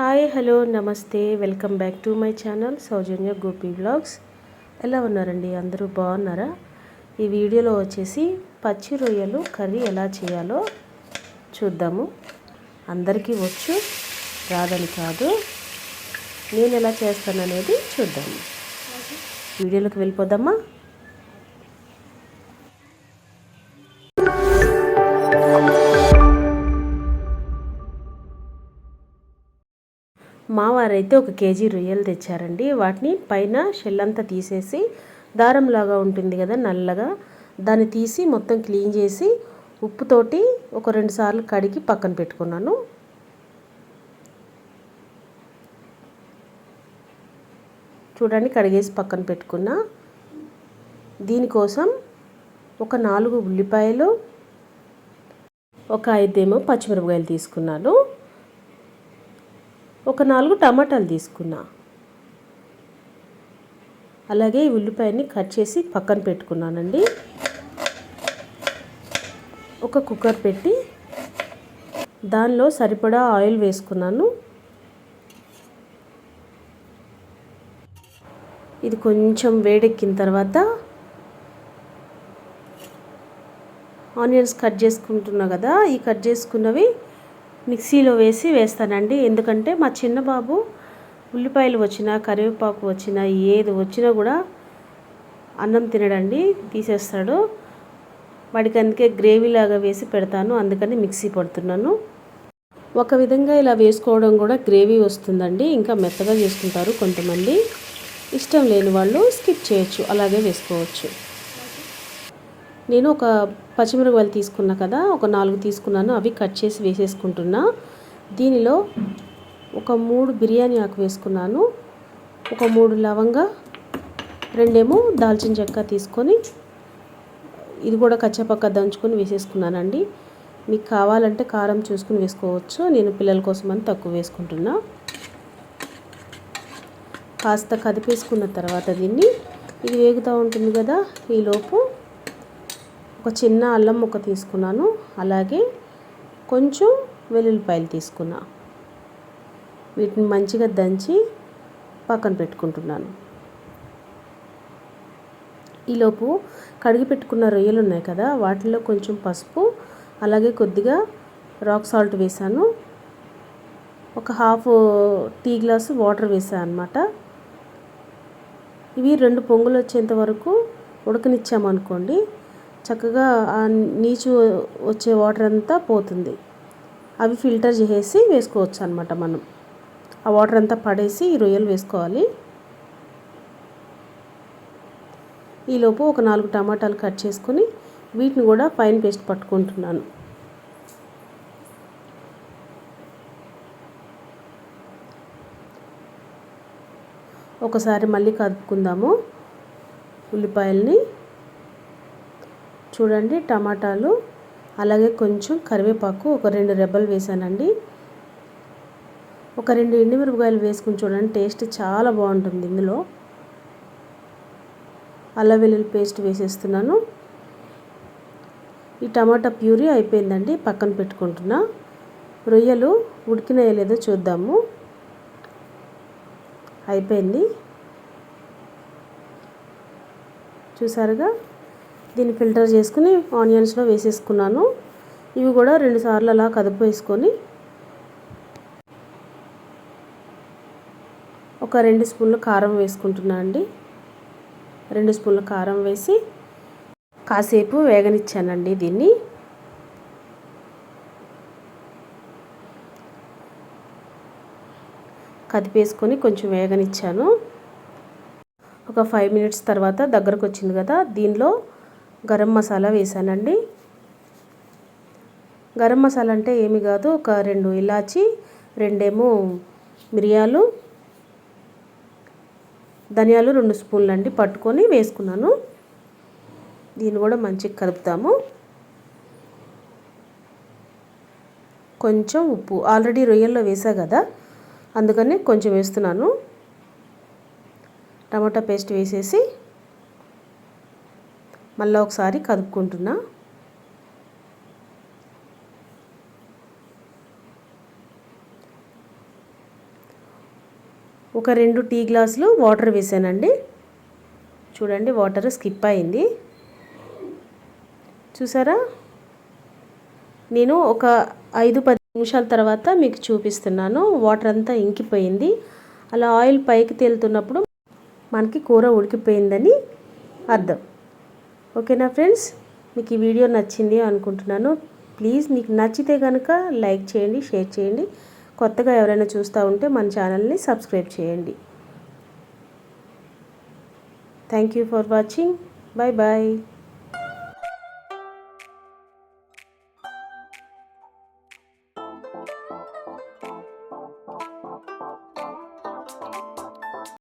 Hi hello నమస్తే. Welcome back to my channel Soujanya Gopi blogs ఎలా ఉన్నారండి? అందరూ బాగున్నారా? ఈ వీడియోలో వచ్చేసి పచ్చి రొయ్యలు కర్రీ ఎలా చేయాలో చూద్దాము. అందరికీ వచ్చు రాదని కాదు. నేను ఎలా చేస్తాననేది చూద్దాము. వీడియోలోకి వెళ్ళిపోదామా? మా వారైతే ఒక కేజీ రొయ్యలు తెచ్చారండి. వాటిని పైన షెల్ అంతా తీసేసి దారంలాగా ఉంటుంది కదా నల్లగా. దాన్ని తీసి మొత్తం క్లీన్ చేసి ఉప్పుతోటి ఒక రెండు సార్లు కడిగి పక్కన పెట్టుకున్నాను. చూడండి కడిగేసి పక్కన పెట్టుకున్నా. దీనికోసం ఒక నాలుగు ఉల్లిపాయలు ఒక ఐదేమో పచ్చిమిరపకాయలు తీసుకున్నాను. ఒక నాలుగు టమాటాలు తీసుకున్నా. అలాగే ఈ ఉల్లిపాయని కట్ చేసి పక్కన పెట్టుకున్నానండి. ఒక కుక్కర్ పెట్టి దానిలో సరిపడా ఆయిల్ వేసుకున్నాను. ఇది కొంచెం వేడెక్కిన తర్వాత ఆనియన్స్ కట్ చేసుకుంటున్నా కదా ఈ కట్ చేసుకున్నవి మిక్సీలో వేసి వేస్తానండి. ఎందుకంటే మా చిన్న బాబు ఉల్లిపాయలు వచ్చినా కరివేపాకు వచ్చినా ఏది వచ్చినా కూడా అన్నం తినడండి తీసేస్తాడు. వాడికి అందుకే గ్రేవీ లాగా వేసి పెడతాను. అందుకని మిక్సీ పడుతున్నాను. ఒక విధంగా ఇలా వేసుకోవడం కూడా గ్రేవీ వస్తుందండి. ఇంకా మెత్తగా చేసుకుంటారు కొంతమంది. ఇష్టం లేని వాళ్ళు స్కిప్ చేయొచ్చు. అలాగే వేసుకోవచ్చు. నేను ఒక పచ్చిమిరపకాయలు తీసుకున్నా కదా ఒక నాలుగు తీసుకున్నాను అవి కట్ చేసి వేసేసుకుంటున్నా. దీనిలో ఒక మూడు బిర్యానీ ఆకు వేసుకున్నాను ఒక మూడు లవంగా రెండేమో దాల్చిన చెక్క తీసుకొని ఇది కూడా కచ్చపక్క దంచుకొని వేసేసుకున్నానండి. మీకు కావాలంటే కారం చూసుకుని వేసుకోవచ్చు నేను పిల్లల కోసం అని తక్కువ వేసుకుంటున్నా. కాస్త కదిపేసుకున్న తర్వాత దీన్ని ఇది వేగుతూ ఉంటుంది కదా ఈలోపు ఒక చిన్న అల్లం ముక్క తీసుకున్నాను. అలాగే కొంచెం వెల్లుల్లిపాయలు తీసుకున్నా. వీటిని మంచిగా దంచి పక్కన పెట్టుకుంటున్నాను. ఈలోపు కడిగి పెట్టుకున్న రొయ్యలు ఉన్నాయి కదా వాటిలో కొంచెం పసుపు అలాగే కొద్దిగా రాక్ సాల్ట్ వేసాను ఒక హాఫ్ టీ గ్లాసు వాటర్ వేసాను అనమాట ఇవి రెండు పొంగులు వచ్చేంత వరకు ఉడకనిచ్చామనుకోండి చక్కగా ఆ నీచు వచ్చే వాటర్ అంతా పోతుంది. అవి ఫిల్టర్ చేసేసి వేసుకోవచ్చు అనమాట మనం. ఆ వాటర్ అంతా పడేసి ఈ రొయ్యలు వేసుకోవాలి. ఈలోపు ఒక నాలుగు టమాటాలు కట్ చేసుకొని వీటిని కూడా ఫైన్ పేస్ట్ పట్టుకుంటున్నాను. ఒకసారి మళ్ళీ కలుపుకుందాము ఉల్లిపాయల్ని. చూడండి టమాటాలు అలాగే కొంచెం కరివేపాకు ఒక రెండు రెబ్బలు వేసానండి. ఒక రెండు ఎండుమిరపకాయలు వేసుకుని చూడండి టేస్ట్ చాలా బాగుంటుంది ఇందులో. అల్లం వెల్లుల్లి పేస్ట్ వేసేస్తున్నాను. ఈ టమాటా ప్యూరీ అయిపోయిందండి పక్కన పెట్టుకుంటున్నా. రొయ్యలు ఉడికినాయో లేదో చూద్దాము. అయిపోయింది. చూసారుగా? దీన్ని ఫిల్టర్ చేసుకుని ఆనియన్స్లో వేసేసుకున్నాను. ఇవి కూడా రెండు సార్లు అలా కదిపేసుకొని వేసుకొని ఒక రెండు స్పూన్లు కారం వేసుకుంటున్నా అండి. రెండు స్పూన్ల కారం వేసి కాసేపు వేగనిచ్చానండి దీన్ని. కదిపేసుకొని కొంచెం వేగనిచ్చాను. ఒక ఫైవ్ మినిట్స్ తర్వాత దగ్గరకు వచ్చింది కదా దీనిలో గరం మసాలా వేసానండి. గరం మసాలా అంటే ఏమి కాదు ఒక రెండు ఇలాచి రెండేమో మిరియాలు ధనియాలు రెండు స్పూన్లు అండి పట్టుకొని వేసుకున్నాను. దీన్ని కూడా మంచిగా కలుపుతాము. కొంచెం ఉప్పు ఆల్రెడీ రొయ్యల్లో వేసా కదా అందుకని కొంచెం వేస్తున్నాను. టమాటా పేస్ట్ వేసేసి మళ్ళీ ఒకసారి కదుపుకుంటున్నా. ఒక రెండు టీ గ్లాసులు వాటర్ వేసానండి. చూడండి వాటర్ స్కిప్ అయింది. చూసారా? నేను ఒక ఐదు పది నిమిషాల తర్వాత మీకు చూపిస్తున్నాను. వాటర్ అంతా ఇంకిపోయింది. అలా ఆయిల్ పైకి తేలుతున్నప్పుడు మనకి కూర ఉడికిపోయిందని అర్థం. ఓకేనా ఫ్రెండ్స్? మీకు ఈ వీడియో నచ్చింది అనుకుంటున్నాను. ప్లీజ్ మీకు నచ్చితే కనుక లైక్ చేయండి షేర్ చేయండి. కొత్తగా ఎవరైనా చూస్తూ ఉంటే మన ఛానల్ని సబ్స్క్రైబ్ చేయండి. Thank you for watching. Bye bye